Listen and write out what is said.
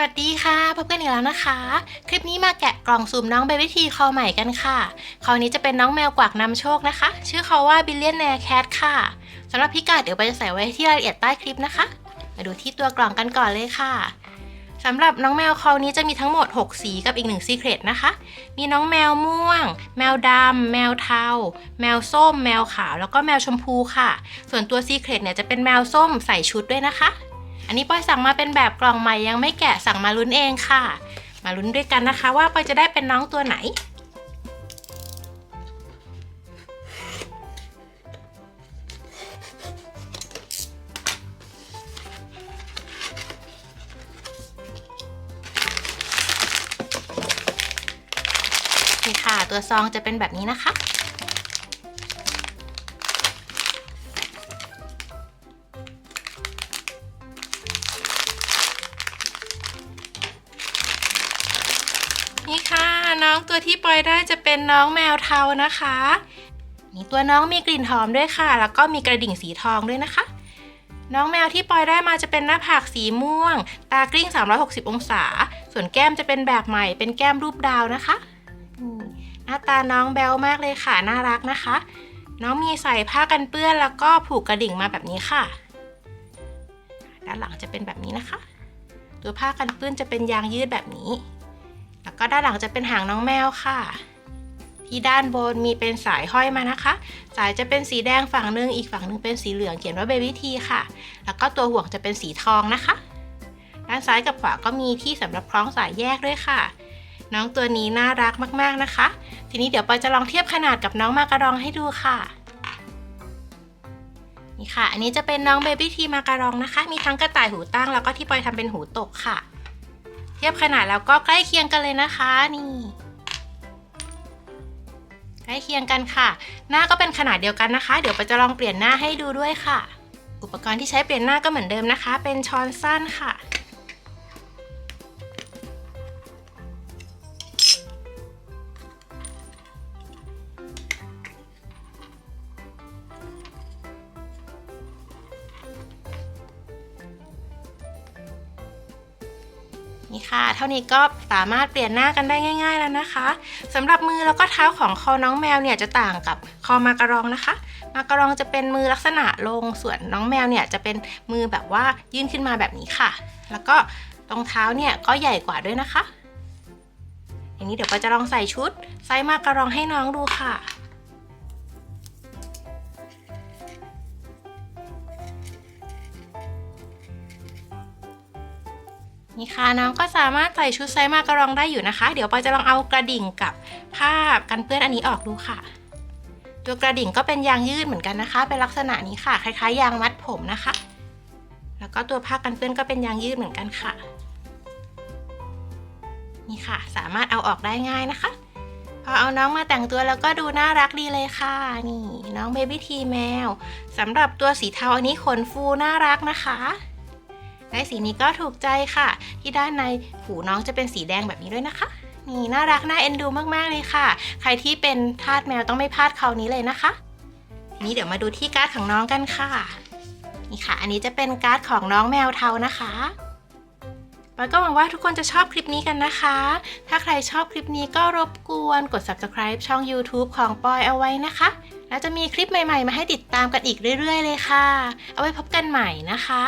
สวัสดีค่ะพบกันอีกแล้วนะคะ คลิปนี้มาแกะกล่องสุ่มน้องเบบี้ทีคอใหม่กันค่ะคราวนี้จะเป็นน้องแมวกวักนำโชคนะคะ ชื่อเขาว่าบิลเลียนแนร์แคทค่ะสำหรับพิกัดเดี๋ยวไปจะใส่ไว้ที่รายละเอียดใต้คลิปนะคะ มาดูที่ตัวกล่องกันก่อนเลยค่ะสำหรับน้องแมวคราวนี้จะมีทั้งหมด 6 สีกับอีก1ซีเครตนะคะ มีน้องแมวม่วง แมวดำแมวเทา แมวส้ม แมวขาว แล้วก็แมวชมพูค่ะ ส่วนตัวซีเครตเนี่ยจะเป็นแมวส้มใส่ชุดด้วยนะคะ อันนี้ปอยสั่งมาเป็นแบบกล่องใหม่ยังไม่แกะสั่งมาลุ้นเองค่ะ มาลุ้นด้วยกันนะคะ ว่าปอยจะได้เป็นน้องตัวไหน นี่ค่ะ ตัวซองจะเป็นแบบนี้นะคะ นี่ค่ะ น้องตัวที่ปล่อยได้จะเป็นน้องแมวเทานะคะนี่ตัวน้องมีกลิ่นหอมด้วยค่ะ แล้วก็มีกระดิ่งสีทองด้วยนะคะ น้องแมวที่ปล่อยได้มาจะเป็นหน้าผากสีม่วง ตากลิ้ง 360 องศา ส่วนแก้มจะเป็นแบบใหม่ เป็นแก้มรูปดาวนะคะหน้าตาน้องแบลมากเลยค่ะน่ารักนะคะ น้องมีใส่ผ้ากันเปื้อนแล้วก็ผูกกระดิ่งมาแบบนี้ค่ะ ด้านหลังจะเป็นแบบนี้นะคะ ตัวผ้ากันเปื้อนจะเป็นยางยืดแบบนี้ ก็ด้านหลังจะเป็นหางน้องแมวค่ะ ที่ด้านบนมีเป็นสายห้อยมานะคะ สายจะเป็นสีแดงฝั่งหนึงอีกฝั่งหนึงเป็นสีเหลืองเขียนว่าเบบี้ทีค่ะ แล้วก็ตัวห่วงจะเป็นสีทองนะคะ ด้านซ้ายกับขวาก็มีที่สำหรับคล้องสายแยกด้วยค่ะน้องตัวนี้น่ารักมาก ๆ นะคะ ทีนี้เดี๋ยวปอยจะลองเทียบขนาดกับน้องมากระรองให้ดูค่ะ นี่ค่ะ อันนี้จะเป็นน้องเบบี้ทีมาการองนะคะ มีทั้งกระต่ายหูตั้งแล้วก็ที่ปอยทำเป็นหูตกค่ะ เทียบขนาดแล้วก็ใกล้เคียงกันเลยนะคะนี่ใกล้เคียงกันค่ะ หน้าก็เป็นขนาดเดียวกันนะคะ เดี๋ยวไปจะลองเปลี่ยนหน้าให้ดูด้วยค่ะ อุปกรณ์ที่ใช้เปลี่ยนหน้าก็เหมือนเดิมนะคะ เป็นช้อนสั้นค่ะ นี่ค่ะ เท่านี้ก็สามารถเปลี่ยนหน้ากันได้ง่าย ๆแล้วนะคะสำหรับมือแล้วก็เท้าของคอน้องแมวเนี่ยจะต่างกับคอมากระรองนะคะ มากระรองจะเป็นมือลักษณะลงส่วนน้องแมวเนี่ยจะเป็นมือแบบว่ายื่นขึ้นมาแบบนี้ค่ะ แล้วก็รองเท้าเนี่ยก็ใหญ่กว่าด้วยนะคะ อย่างนี้เดี๋ยวปอยจะลองใส่ชุดไซส์มากระรองให้น้องดูค่ะ นี่ค่ะน้องก็สามารถใส่ชุดไซส์มากระรองได้อยู่นะคะ เดี๋ยวปอยจะลองเอากระดิ่งกับผ้ากันเปื้อนอันนี้ออกดูค่ะ ตัวกระดิ่งก็เป็นยางยืดเหมือนกันนะคะ เป็นลักษณะนี้ค่ะ คล้ายๆ ยางมัดผมนะคะ แล้วก็ตัวผ้ากันเปื้อนก็เป็นยางยืดเหมือนกันค่ะ นี่ค่ะ สามารถเอาออกได้ง่ายนะคะ พอเอาน้องมาแต่งตัวแล้วก็ดูน่ารักดีเลยค่ะ นี่น้องเบบี้ทีแมวสำหรับตัวสีเทาอันนี้ขนฟูน่ารักนะคะ ได้สีนี้ก็ถูกใจค่ะ ที่ด้านในหูน้องจะเป็นสีแดงแบบนี้ด้วยนะคะ นี่น่ารักน่าเอ็นดูมากๆเลยค่ะ ใครที่เป็นทาสแมวต้องไม่พลาดเขานี้เลยนะคะนี้เดี๋ยวมาดูที่การ์ดของน้องกันค่ะ นี่ค่ะ อันนี้จะเป็นการ์ดของน้องแมวเทานะคะปอยก็หวังว่าทุกคนจะชอบคลิปนี้กันนะคะ ถ้าใครชอบคลิปนี้ก็รบกวนกด subscribe ช่อง YouTube ของปอยเอาไว้นะคะ แล้วจะมีคลิปใหม่ๆ มาให้ติดตามกันอีกเรื่อยๆ เลยค่ะ เอาไว้พบกันใหม่นะคะ